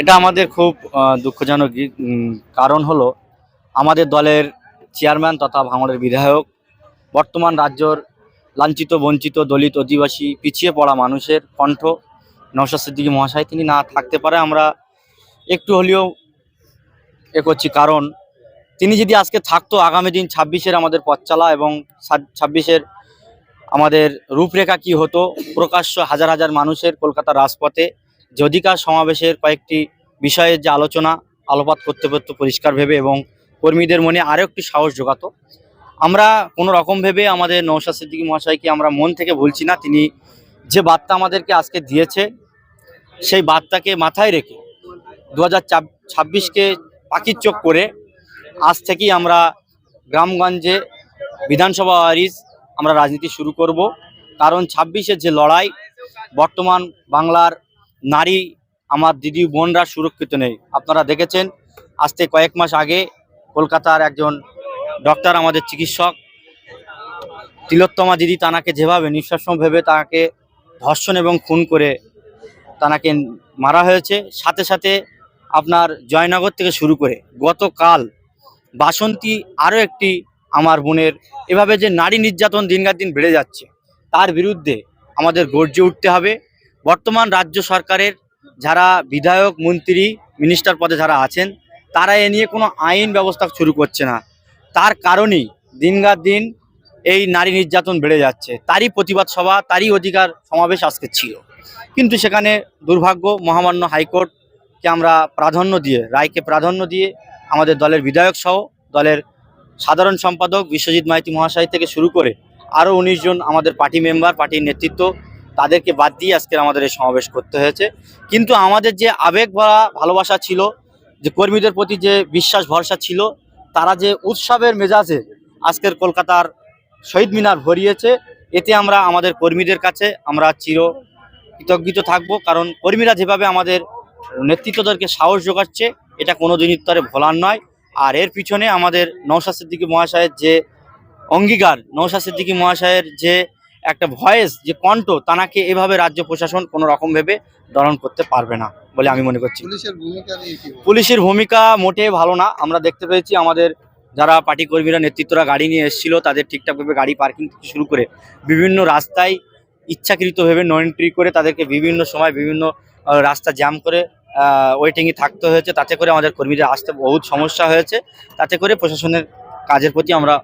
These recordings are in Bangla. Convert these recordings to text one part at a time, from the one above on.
এটা আমাদের খুব দুঃখজনক কারণ হলো আমাদের দলের চেয়ারম্যান তথা ভাঙড়ের বিধায়ক, বর্তমান রাজ্যর লাঞ্ছিত, বঞ্চিত, দলিত অধিবাসী, পিছিয়ে পড়া মানুষের কণ্ঠ নওশাদ সিদ্দিকী মহাশয়। তিনি না থাকতে পারে, আমরা একটু হলেও এ করছি। কারণ তিনি যদি আজকে থাকতো, আগামী দিন ছাব্বিশের আমাদের পথ চালা এবং ছাব্বিশের আমাদের রূপরেখা কি হতো? প্রকাশ্য হাজার হাজার মানুষের কলকাতার রাজপথে যে অধিকার সমাবেশের কয়েকটি বিষয়ের যে আলোচনা, আলোপাত করতে পারতো পরিষ্কার ভেবে এবং কর্মীদের মনে আরও একটি সাহস জোগাতো। আমরা কোনো রকম ভেবে আমাদের নৌশাদ সিদ্দিকী মহাশয়কে আমরা মন থেকে ভুলছি না। তিনি যে বার্তা আমাদেরকে আজকে দিয়েছে, সেই বার্তাকে মাথায় রেখে দু হাজার ছাব্বিশকে পাখির চোখ করে আজ থেকেই আমরা গ্রামগঞ্জে বিধানসভা ওয়ারিজ আমরা রাজনীতি শুরু করব। কারণ ছাব্বিশের যে লড়াই, বর্তমান বাংলার নারী, আমার দিদি বোনরা সুরক্ষিত নেই। আপনারা দেখেছেন আজ থেকে কয়েক মাস আগে কলকাতার একজন ডক্টর আমাদের চিকিৎসক, তিলোত্তমা দিদি তানাকে যেভাবে নিঃশ্বাসম ভেবে তাকে ধর্ষণ এবং খুন করে তানাকে মারা হয়েছে, সাথে সাথে আপনার জয়নগর থেকে শুরু করে গতকাল বাসন্তী আরও একটি আমার বোনের, এভাবে যে নারী নির্যাতন দিনকার দিন বেড়ে যাচ্ছে, তার বিরুদ্ধে আমাদের গর্জে উঠতে হবে। বর্তমান রাজ্য সরকারের যারা বিধায়ক, মন্ত্রী মিনিস্টার পদে যারা আছেন, তারা এ নিয়ে কোনো আইন ব্যবস্থা শুরু করছে না। তার কারণেই দিনকার দিন এই নারী নির্যাতন বেড়ে যাচ্ছে। তারই প্রতিবাদ সভা, তারই অধিকার সমাবেশ আজকে ছিল। কিন্তু সেখানে দুর্ভাগ্য, মহামান্য হাইকোর্টকে আমরা প্রাধান্য দিয়ে, রায়কে প্রাধান্য দিয়ে আমাদের দলের বিধায়ক সহ দলের সাধারণ সম্পাদক বিশ্বজিৎ মাইতি মহাশয় থেকে শুরু করে আরও উনিশ জন আমাদের পার্টি মেম্বার, পার্টির নেতৃত্ব তাদেরকে বাদ দিয়ে আজকের আমাদের এই সমাবেশ করতে হয়েছে। কিন্তু আমাদের যে আবেগ ভরা ভালোবাসা ছিল, যে কর্মীদের প্রতি যে বিশ্বাস, ভরসা ছিল, তারা যে উৎসবের মেজাজে আজকের কলকাতার শহীদ মিনার ভরিয়েছে, এতে আমরা আমাদের কর্মীদের কাছে আমরা চির কৃতজ্ঞিত থাকব। কারণ কর্মীরা যেভাবে আমাদের নেতৃত্বদেরকে সাহস যোগাচ্ছে, এটা কোনো দিনের তরে ভোলার নয়। আর এর পিছনে আমাদের নৌশা মহাশয়ের যে অঙ্গীকার নৌশা মহাশয়ের যে একটা ভয়েস যে কণ্ঠ তানাকে এভাবে রাজ্য প্রশাসন কোনো রকম ভেবে দলন করতে পারবে না বলে আমি মনে করছি? পুলিশের ভূমিকা মোটে ভালো না। আমরা দেখতে পেয়েছি আমাদের যারা পার্টি কর্মীরা নেতৃত্বরা গাড়ি নিয়ে এসেছিল তাদের ঠিকঠাকভাবে গাড়ি পার্কিং থেকে শুরু করে বিভিন্ন রাস্তায় ইচ্ছাকৃতভাবে নো এন্ট্রি করে তাদেরকে বিভিন্ন সময় বিভিন্ন রাস্তা জ্যাম করে ওয়েটিংয়ে থাকতে হয়েছে। তাতে করে আমাদের কর্মীদের আসতে বহুত সমস্যা হয়েছে। তাতে করে প্রশাসনের কাজের প্রতি আমরা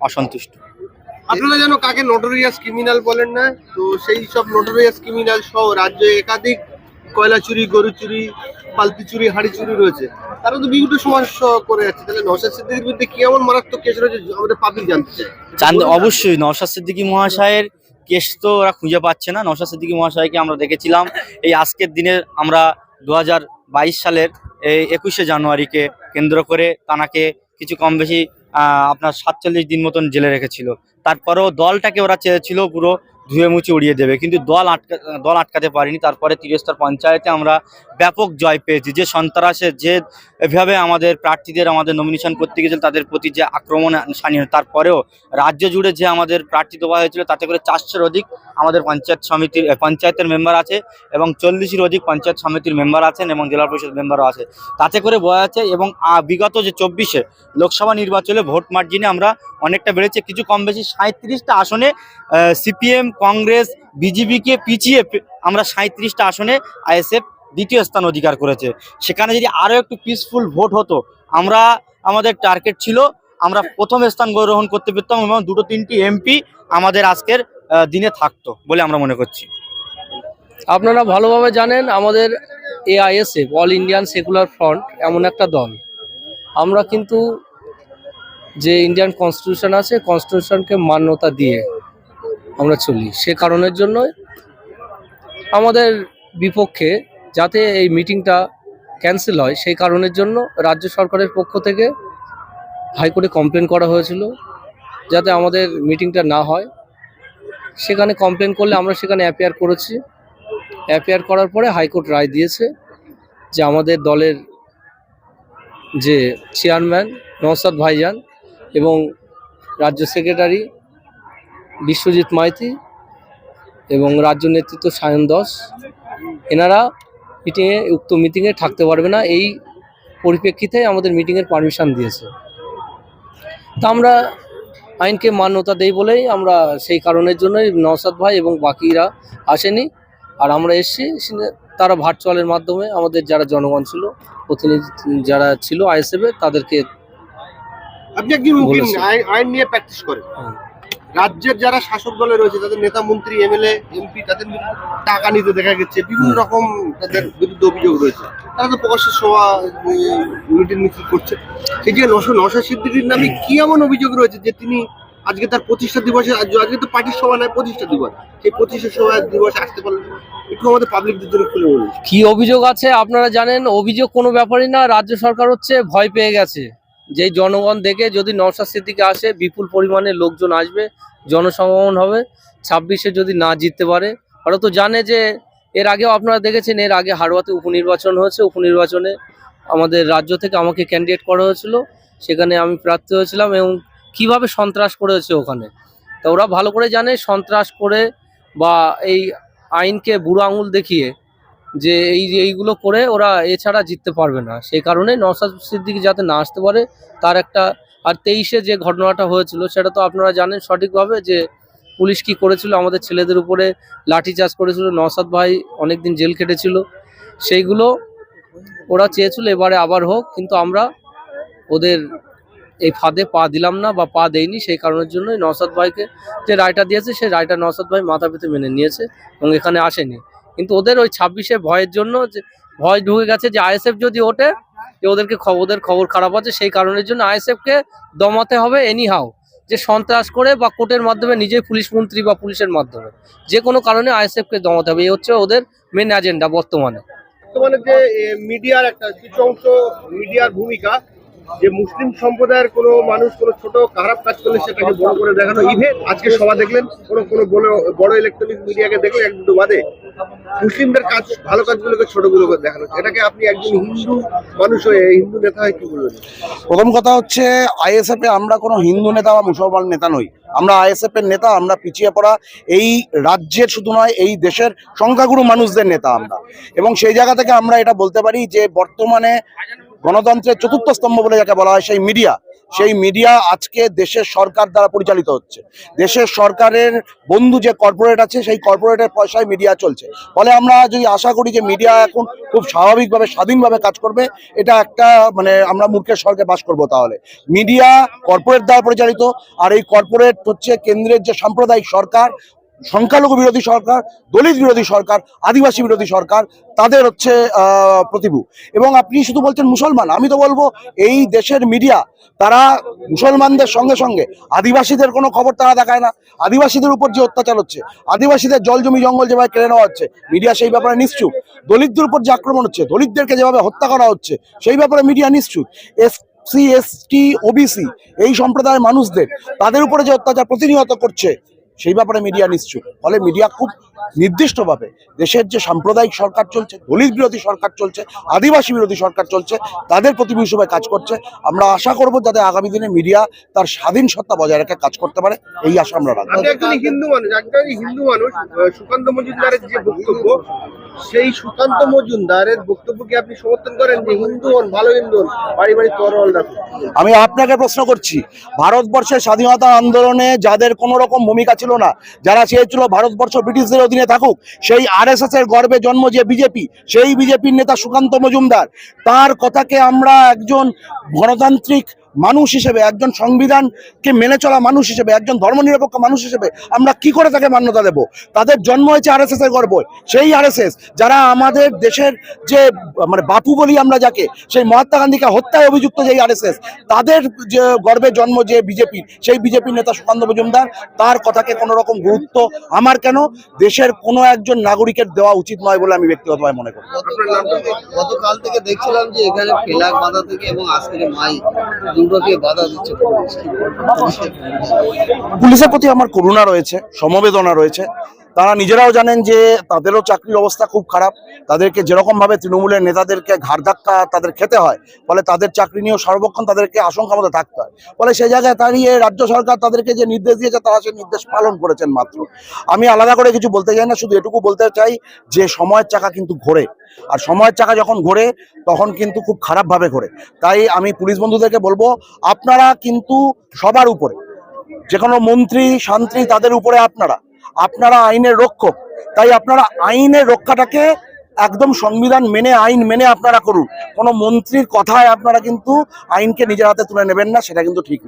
অসন্তুষ্ট। আপনারা যেন কাকে নোটোরিয়াস ক্রিমিনাল বলেন না? তো সেই সব নোটোরিয়াস ক্রিমিনাল সহ রাজ্যে একাধিক কয়লা চুরি, গরু চুরি পালতি চুরি, হাড়ি চুরি রয়েছে। তারা তো বিভিন্ন সমস্যা করে যাচ্ছে। তাহলে নশা সিদ্দিকের বিরুদ্ধে কি এমন মারাত্মক কেস রয়েছে আমাদের পাবলিক জানতে চান্দ অবশ্যই, নওশাদ সিদ্দিকী মহাশয়ের কেস তো ওরা খুঁজে পাচ্ছে না। নওশাদ সিদ্দিকী মহাশয়কে আমরা দেখেছিলাম। এই আজকের দিনে আমরা দু হাজার বাইশ সালের এই একুশে জানুয়ারিকে কেন্দ্র করে তানাকে কিছু কম বেশি আপনার সাতচল্লিশ দিন মতন জেলে রেখেছিল। তারপরেও দলটাকে ওরা চেয়েছিল পুরো ধুয়ে মুছে উড়িয়ে দেবে। কিন্তু দল আটকা, দল আটকাতে পারিনি। তারপরে তিরস্তর পঞ্চায়েতে আমরা ব্যাপক জয় পেয়েছি। যে সন্ত্রাসে, যে এভাবে আমাদের প্রার্থীদের আমাদের নমিনেশন করতে গেছিল তাদের প্রতি যে আক্রমণ সানিয়ে তারপরেও রাজ্য জুড়ে যে আমাদের প্রার্থী দেওয়া হয়েছিল, তাতে করে চারশোর অধিক আমাদের পঞ্চায়েত সমিতির পঞ্চায়েতের মেম্বার আছে এবং চল্লিশের অধিক পঞ্চায়েত সমিতির মেম্বার আছেন এবং জেলা পরিষদ মেম্বারও আছে। তাতে করে বোঝা যাচ্ছে এবং বিগত যে চব্বিশে লোকসভা নির্বাচনে ভোট মার্জিনে আমরা অনেকটা বেড়েছে। কিছু কম বেশি সাঁত্রিশটা আসনে সিপিএম কংগ্রেস, বিজেপিকে পিছিয়ে আমরা সাঁত্রিশটা আসনে আইএসএফ দ্বিতীয় স্থান অধিকার করেছে। সেখানে যদি আরও একটু পিসফুল ভোট হতো, আমরা, আমাদের টার্গেট ছিল, আমরা প্রথম স্থান গ্রহণ করতে পারতাম এবং দুটো তিনটি এমপি আমাদের আজকের দিনে থাকতো বলে আমরা মনে করছি। আপনারা ভালোভাবে জানেন, আমাদের AISF all Indian secular front এমন একটা দল। আমরা কিন্তু যে ইন্ডিয়ান কনস্টিটিউশন আছে কনস্টিটিউশনকে মান্যতা দিয়ে আমরা চলি। সে কারণের জন্য আমাদের বিপক্ষে যাতে এই মিটিংটা ক্যান্সেল হয়, সেই কারণের জন্য রাজ্য সরকারের পক্ষ থেকে হাইকোর্টে কমপ্লেন করা হয়েছিল যাতে আমাদের মিটিংটা না হয়। সেখানে কমপ্লেন করলে আমরা সেখানে অ্যাপিয়ার করেছি। অ্যাপিয়ার করার পরে হাইকোর্ট রায় দিয়েছে যে আমাদের দলের যে চেয়ারম্যান নওসাদ ভাইজান এবং রাজ্য সেক্রেটারি বিশ্বজিৎ মাইতি এবং রাজ্য নেতৃত্ব সায়ন দাস। এনারা মিটিংয়ে উক্ত মিটিংয়ে থাকতে পারবে না। এই পরিপ্রেক্ষিতে আমাদের মিটিংয়ের পারমিশন দিয়েছে। তা আমরা আইনকে মান্যতা দেই বলেই আমরা সেই কারণের জন্যই নওসাদ ভাই এবং বাকিরা আসেনি। আর আমরা এসেছি তারা ভার্চুয়ালের মাধ্যমে আমাদের যারা জনগণ ছিল প্রতিনিধি যারা ছিল আইএসএফে তাদেরকে আপনি একজন আইন- নিয়ে প্র্যাকটিস করেন। রাজ্যের যারা শাসক দলে রয়েছে তাদের নেতা মন্ত্রী এমএলএ এমপি তাদের টাকা নিতে দেখা গেছে। বিভিন্ন রকম তাদের বিরুদ্ধে অভিযোগ রয়েছে। তারা তো প্রকাশ্য সভা মিটিং মিছিল করছে। সেই যে নশো নশা সিদ্দিকির নামে কি এমন অভিযোগ রয়েছে যে তিনি আজকে তার প্রতিষ্ঠা দিবসে আজ- আজকে তো পার্টির সভা নয় প্রতিষ্ঠা দিবস। সেই প্রতিষ্ঠা সভা দিবসে আসতে পারলেন একটু আমাদের পাবলিকদের জন্য খুলে বলুন। কি অভিযোগ আছে আপনারা জানেন? অভিযোগ কোনো ব্যাপারই না রাজ্য সরকার হচ্ছে ভয় পেয়ে গেছে। যে জনগণ দেখে যদি নওশাদ সিদ্দিকে আসে, বিপুল পরিমাণে লোকজন আসবে জনসমাগমন হবে। ছাব্বিশে যদি না জিততে পারে, ওরা তো জানে যে এর আগেও আপনারা দেখেছেন, এর আগে হাড়োয়াতে উপনির্বাচন হয়েছে। উপনির্বাচনে আমাদের রাজ্য থেকে আমাকে ক্যান্ডিডেট করা হয়েছিল। সেখানে আমি প্রার্থী হয়েছিলাম এবং কীভাবে সন্ত্রাস করেছে ওখানে। তা ওরা ভালো করে জানে, সন্ত্রাস করে বা এই আইনকে বুড়ো আঙুল দেখিয়ে যে এই যে এইগুলো করে ওরা এছাড়া জিততে পারবে না। সেই কারণে নওশাদ সিদ্দিকি যাতে না আসতে পারে, তার একটা আর তেইশে যে ঘটনাটা হয়েছিল, সেটা তো আপনারা জানেন সঠিকভাবে যে পুলিশ কি করেছিল, আমাদের ছেলেদের উপরে লাঠিচার্জ করেছিল। নওশাদ ভাই অনেকদিন জেল কেটেছিল সেইগুলো ওরা চেয়েছিল এবারে আবার হোক, কিন্তু আমরা ওদের এই ফাঁদে পা দিলাম না বা পা দেইনি, সেই কারণের জন্যই নওশাদ ভাইকে যে রায়টা দিয়েছে, সেই রায়টা নওশাদ ভাই মাথা পেতে মেনে নিয়েছে এবং এখানে আসেনি। কিন্তু ওদের ওই ছাব্বিশে ভয়ের জন্য ভয় ঢুকে গেছে যে আইএসএফ যদি ওঠে, যে ওদেরকে ওদের খবর খারাপ আছে, সেই কারণের জন্য আইএসএফকে দমাতে হবে এনি হাও যে সন্ত্রাস করে বা কোর্টের মাধ্যমে নিজেই পুলিশ মন্ত্রী বা পুলিশের মাধ্যমে। যে কোনো কারণে আইএসএফকে দমাতে হবে, এই হচ্ছে ওদের মেন এজেন্ডা বর্তমানে। বর্তমানে যে মিডিয়ার একটা কিছু অংশ, মিডিয়ার ভূমিকা যে মুসলিম সম্প্রদায়ের কোনো মানুষ, কোনো ছোট খারাপ কাজ করলে সেটাকে বড় করে দেখানো। ইভেন আজকে সভা দেখলেন, কোনো কোনো বড় ইলেকট্রনিক মিডিয়াকে দেখলে এক দুটো বাদে মুসলিমদের কাজ, ভালো কাজগুলোকে ছোটগুলো করে দেখানো। এটাকে আপনি একজন হিন্দু মানুষ হয়ে, হিন্দু নেতা হয়ে কি বলবেন? প্রথম কথা হচ্ছে আইএসএফ এ আমরা কোনো হিন্দু নেতা বা মুসলমান নেতা নই। আমরা আইএসএফ এর নেতা, আমরা পিছিয়ে পড়া। এই রাজ্যের শুধু নয়, এই দেশের সংখ্যাগুরু মানুষদের নেতা আমরা। এবং সেই জায়গা থেকে আমরা এটা বলতে পারি যে, বর্তমানে গণতন্ত্রের চতুর্থ স্তম্ভ বলে যাকে বলা হয় সেই মিডিয়া। সেই মিডিয়া আজকে দেশের সরকার দ্বারা পরিচালিত হচ্ছে। দেশের সরকারের বন্ধু যে কর্পোরেট আছে, সেই কর্পোরেটের পয়সায় মিডিয়া চলছে। ফলে আমরা যদি আশা করি যে মিডিয়া এখন খুব স্বাভাবিকভাবে, স্বাধীনভাবে কাজ করবে, এটা একটা মানে আমরা মূর্খের স্বর্গে বাস করব তাহলে। মিডিয়া কর্পোরেট দ্বারা পরিচালিত, আর এই কর্পোরেট হচ্ছে কেন্দ্রের যে সাম্প্রদায়িক সরকার সংখ্যালঘু বিরোধী সরকার, দলিত বিরোধী সরকার, আদিবাসী বিরোধী সরকার, তাদের হচ্ছে প্রতিভু। এবং আপনি শুধু বলছেন মুসলমান, আমি তো বলব এই দেশের মিডিয়া, তারা মুসলমানদের সঙ্গে সঙ্গে, আদিবাসীদের কোনো খবর তারা দেখায় না। আদিবাসীদের উপর যে অত্যাচার হচ্ছে, আদিবাসীদের জল জমি জঙ্গল যেভাবে কেড়ে নেওয়া হচ্ছে, মিডিয়া সেই ব্যাপারে নিশ্চুপ। দলিতদের উপর যে আক্রমণ হচ্ছে, দলিতদেরকে যেভাবে হত্যা করা হচ্ছে, সেই ব্যাপারে মিডিয়া নিশ্চুপ। এস সি এসটি ওবিসি এই সম্প্রদায়ের মানুষদের, তাদের উপরে যে অত্যাচার প্রতিনিয়ত করছে সেই ব্যাপারে মিডিয়া নিশ্চুপ। ফলে মিডিয়া খুব নির্দিষ্টভাবে দেশের যে সাম্প্রদায়িক সরকার চলছে, দলিত বিরোধী সরকার চলছে, আদিবাসী বিরোধী সরকার চলছে, তাদের প্রতিভূ হিসেবে কাজ করছে। আমরা আশা করব যাতে আগামী দিনে মিডিয়া তার স্বাধীন সত্তা বজায় রেখে কাজ করতে পারে, এই আশা আমরা রাখব। হিন্দু মানুষ হিন্দু মানুষ সুকান্ত মজুমদারের যে বক্তব্য সেই সুকান্ত মজুমদারের বক্তব্যকে আপনি সমর্থন করেন যে হিন্দু হন, ভালো হিন্দু হন বাড়ি বাড়ি তরল রাখুন। আমি আপনাকে প্রশ্ন করছি, ভারতবর্ষের স্বাধীনতা আন্দোলনে যাদের কোনো রকম ভূমিকা ছিল না, যারা চেয়েছিল ভারতবর্ষ ব্রিটিশদের অধীনে থাকুক, সেই আরএসএস এর গর্বে জন্ম যে বিজেপি, সেই বিজেপির নেতা সুকান্ত মজুমদার, তার কথাকে আমরা একজন গণতান্ত্রিক মানুষ হিসেবে একজন সংবিধানকে মেনে চলা মানুষ হিসেবে একজন ধর্মনিরপেক্ষ মানুষ হিসেবে আমরা কি করে তাকে মান্যতা দেব? তাদের জন্ম হয়েছে আরএসএস এর গর্ব সেই আরএসএস যারা আমাদের দেশের যে মানে বাপু বলি আমরা যাকে সেই মহাত্মা গান্ধীকে হত্যায় অভিযুক্ত যেই আরএসএস তাদের যে গর্বে জন্ম যে বিজেপি সেই বিজেপির নেতা সুকান্ত মজুমদার তার কথাকে কোনো রকম গুরুত্ব আমার কেন? দেশের কোনো একজন নাগরিকের দেওয়া উচিত নয় বলে আমি ব্যক্তিগতভাবে মনে করি। গতকাল থেকে দেখছিলাম যে এখানে ফেলাক বাধা থেকে এবং আজকের মাই পুলিশের প্রতি আমার করুণা রয়েছে সমবেদনা রয়েছে। তারা নিজেরাও জানেন যে তাদেরও চাকরির অবস্থা খুব খারাপ। তাদেরকে যেরকমভাবে তৃণমূলের নেতাদেরকে ঘাড় ধাক্কা তাদের খেতে হয়, ফলে তাদের চাকরি নিয়েও সর্বক্ষণ তাদেরকে আশঙ্কা মতো থাকতে হয়। ফলে সেই জায়গায় দাঁড়িয়ে রাজ্য সরকার তাদেরকে যে নির্দেশ দিয়েছে, তারা সেই নির্দেশ পালন করেছেন মাত্র। আমি আলাদা করে কিছু বলতে চাই না, শুধু এটুকু বলতে চাই যে সময়ের চাকা কিন্তু ঘোরে। আর সময়ের চাকা যখন ঘোরে, তখন কিন্তু খুব খারাপভাবে ঘোরে। তাই আমি পুলিশ বন্ধুদেরকে বলব, আপনারা কিন্তু সবার উপরে যে কোনো মন্ত্রী শান্ত্রী তাদের উপরে আপনারা। আপনারা আইনের রক্ষক তাই আপনারা আইনের রক্ষাটাকে একদম সংবিধান মেনে, আইন মেনে আপনারা করুন কোনো মন্ত্রীর কথায় আপনারা কিন্তু আইনকে নিজের হাতে তুলে নেবেন না, সেটা কিন্তু ঠিক।